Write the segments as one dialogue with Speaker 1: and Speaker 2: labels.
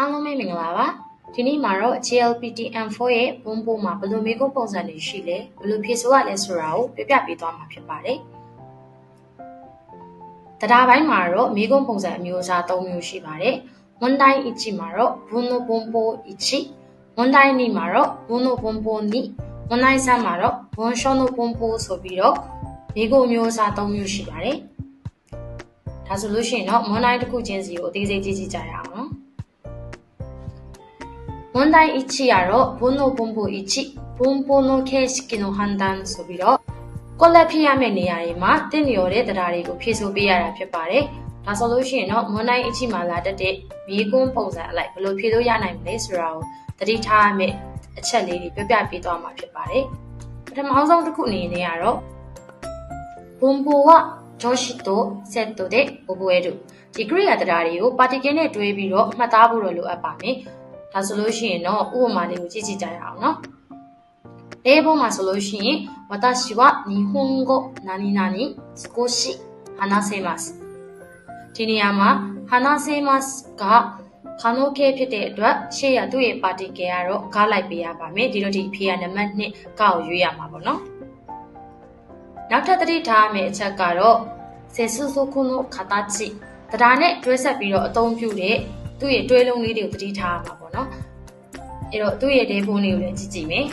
Speaker 1: အားလုံးပဲမင်္ဂလာပါဒီနေ့မှာတော့ GLPT M4 ရဲ့ဘုံဘိုးမှာဘယ်လိုမျိုးပုံစံတွေရှိလဲဘယ်လိုဖြည့်ဆို့ရလဲဆိုတာကိုပြပြပေးသွားမှာဖြစ်ပါတယ်တရားပိုင်းမှာတော့မိကုံးပုံစံအမျိုးအစား၃မျိုးရှိပါတယ်ဝန်တိုင်းအချီမှာတော့ဘုံနိုဘုံဘိုအချီဝန်တိုင်းနီမှာတော့ဘုံနိုဘုံဘိုနီဝန်တိုင်းဆန်းမှာတော့ဘွန်ရှောနိုဘုံဘိုဆိုပြီးတော့မိကုံးမျိုးအစား၃မျိုးရှိပါတယ်ဒါဆိုလို့ရှိရင်တော့ဝန်တိုင်းတစ်ခုချင်းစီကိုအသေးစိတ်ကြည့်ကြည့်ကြရအောင်နော် 問題1やろ、ボノボンボ1、ボンボの形式の判断ဆိုပြီးတော့ကိုလက်ဖြစ်ရမယ့်နေရာတွေမှာတင့်လျော်တဲ့တရားတွေကိုဖြည့်ဆို့ပေးရတာဖြစ်ပါတယ်။ဒါဆိုလို့ရှိရင်တော့မွန်တိုင်းအချိမှာလာတတ်တဲ့မိကွန်းပုံစံအလိုက်ဘယ်လိုဖြည့်လို့ရနိုင်မလဲဆိုတာကိုသတိထားရမယ့်အချက်လေးတွေပြပြပေးသွားမှာဖြစ်ပါတယ်။ပထမဆုံးတစ်ခုအနေနဲ့ကတော့ဘွန်ဘိုကဂျောရှိတိုဆက်တိုတဲ့ဘိုဘွဲတို့ဒီ grade ရတရားတွေကို particle နဲ့တွဲပြီးတော့မှတ်သားဖို့လိုအပ်ပါမယ်။ ဒါဆိုလို့ရှိရင်တော့ဥပမာလေးကိုကြည့်ကြည့်ကြရအောင်နော်英語မှာဆိုလို့ရှိရင်私は日本語何々少し話せますဒီနေရာမှာ話せますကခါနိုကေဖြစ်တဲ့အတွက်ရှေ့ရသူ့ရဲ့ပါတီကယ်ကတော့ကားလိုက်ပေးရပါမယ်ဒီလိုဒီဖေးရနံပါတ်2ကောက်ရွေးရမှာပေါ့နော်နောက်ထပ်သတိထားရမယ့်အချက်ကတော့セスソコの形တရားနဲ့တွဲဆက်ပြီးတော့အသုံးပြုတဲ့ သူ့ရဲ့တွဲလုံးလေးတွေကိုသတိထားရမှာပေါ့နော်အဲ့တော့သူ့ရဲ့ဒဲဖုန်းလေးကိုလည်းကြည့်ကြည့်မယ်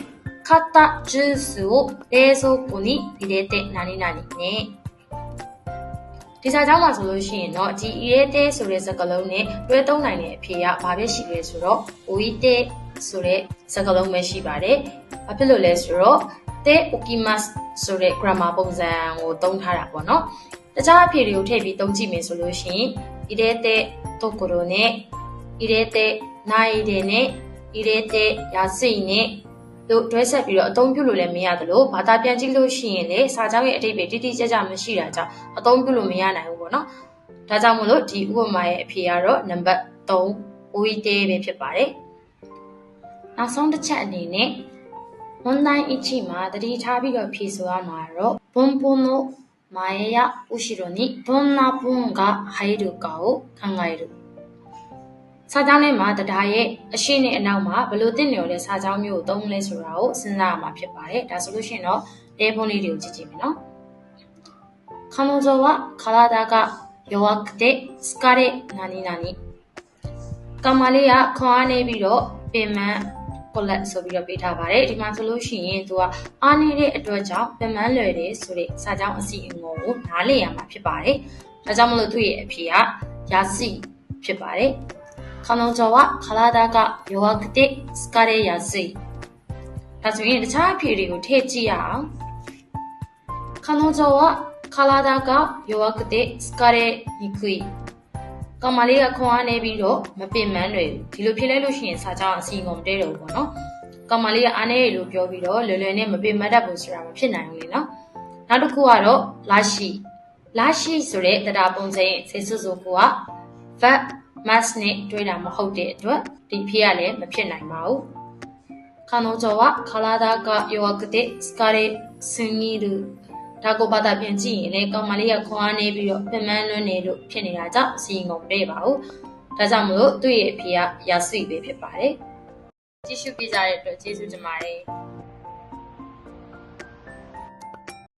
Speaker 1: ခတ်တာဂျူးစုကိုဒဲဆိုကိုနီဒီလေတဲ့နာနီနာနီနဲ့ဒီစာကြောင်းမှာဆိုလို့ရှိရင်တော့ဒီ irete ဆိုတဲ့စကားလုံးနဲ့တွဲသုံးနိုင်တဲ့အဖြေကဘာပဲရှိလဲဆိုတော့ oite ဆိုတဲ့စကားလုံးပဲရှိပါတယ်။ဘာဖြစ်လို့လဲဆိုတော့ te okimas ဆိုတဲ့ grammar ပုံစံကိုသုံးထားတာပေါ့နော်။တခြားအဖြေတွေကိုထည့်ပြီးသုံးကြည့်မယ်ဆိုလို့ရှိရင် irete tokoro နဲ့ 入れてないでね入れて安いねတို့တွဲဆက်ပြီးတော့အသုံးပြုလို့လည်းမရတယ်လို့ဘာသာပြန်ကြည့်လို့ရှိရင်လေစာကြောင်းရဲ့အတိတ်ပဲတိတိကျကျမရှိတာကြောင့်အသုံးပြုလို့မရနိုင်ဘူးပေါ့နော်ဒါကြောင့်မလို့ဒီဥပမာရဲ့အဖြေကတော့နံပါတ်3 OET ပဲဖြစ်ပါတယ်နောက်ဆုံးတစ်ချက်အနေနဲ့ online 一မှာတတိထားပြီးတော့ဖြေဆိုရမှာတော့ဘွန်ဘွန်の前や後ろにどんな文が入るかを考える စာကြောင်းထဲမှာတဒါရဲ့အရှိနဲ့အနောက်မှာဘယ်လိုတင်လျော်တဲ့စာကြောင်းမျိုးကိုသုံးလဲဆိုတာကိုစဉ်းစားရမှာဖြစ်ပါတယ်။ဒါဆိုလို့ရှိရင်တော့တဲဖုန်းလေးတွေကိုကြည့်ကြည့်မယ်နော်။ခနုဇောဝခလာဒါကယောကတဲ့စကားတဲ့နာနီနာနီကမလေးကခွန်အားနေပြီးတော့ပင်မကိုလက်ဆိုပြီးတော့ပေးထားပါတယ်ဒီမှာဆိုလို့ရှိရင်သူကအားနေတဲ့အတွက်ကြောင့်ပင်မလွယ်တယ်ဆိုတဲ့စာကြောင်းအစီအငုံကိုနားလည်ရမှာဖြစ်ပါတယ်ဒါကြောင့်မလို့သူ့ရဲ့အဖြေကရစီဖြစ်ပါတယ် 彼女は体が弱くて疲れやすいဒါဆိုရင်တခြားအဖြေတွေကိုထည့်ကြည့်ရအောင်彼女は体が弱くて疲れにくいကောင်မလေးကခွန်အားနေပြီးတော့မပင်ပန်းတွေဒီလိုဖြစ်လဲလို့ရှိရင်စာကြောင်းအစီအငုံတဲတယ်ပေါ့နော်ကောင်မလေးကအားနေရလို့ပြောပြီးတော့လွယ်လွယ်နဲ့မပင်မတတ်ဘူးဆိုတာမဖြစ်နိုင်ဘူးလေနော်နောက်တစ်ခုကတော့လာရှိလာရှိဆိုတဲ့တရားပုံစံရဲ့ဆေးစုစုက verb mass နဲ့တွဲတာမဟုတ်တဲ့အတွက်ဒီဖြစ်ရလည်းမဖြစ်နိုင်ပါဘူး彼女は体が弱くて疲れすぎるဒါကိုဘာသာပြန်ကြည့်ရင်လေကောင်မလေးကခွန်အားနေပြီးတော့ပြန်မန်းလွန်းနေလို့ဖြစ်နေတာကြောင့်အစီအငုံပြေးပါဘူးဒါကြောင့်မလို့သူ့ရဲ့အဖေကရာဆွေပဲဖြစ်ပါတယ်ကြည့်ရှုပြကြတဲ့အတွက်ကျေးဇူးတင်ပါတယ်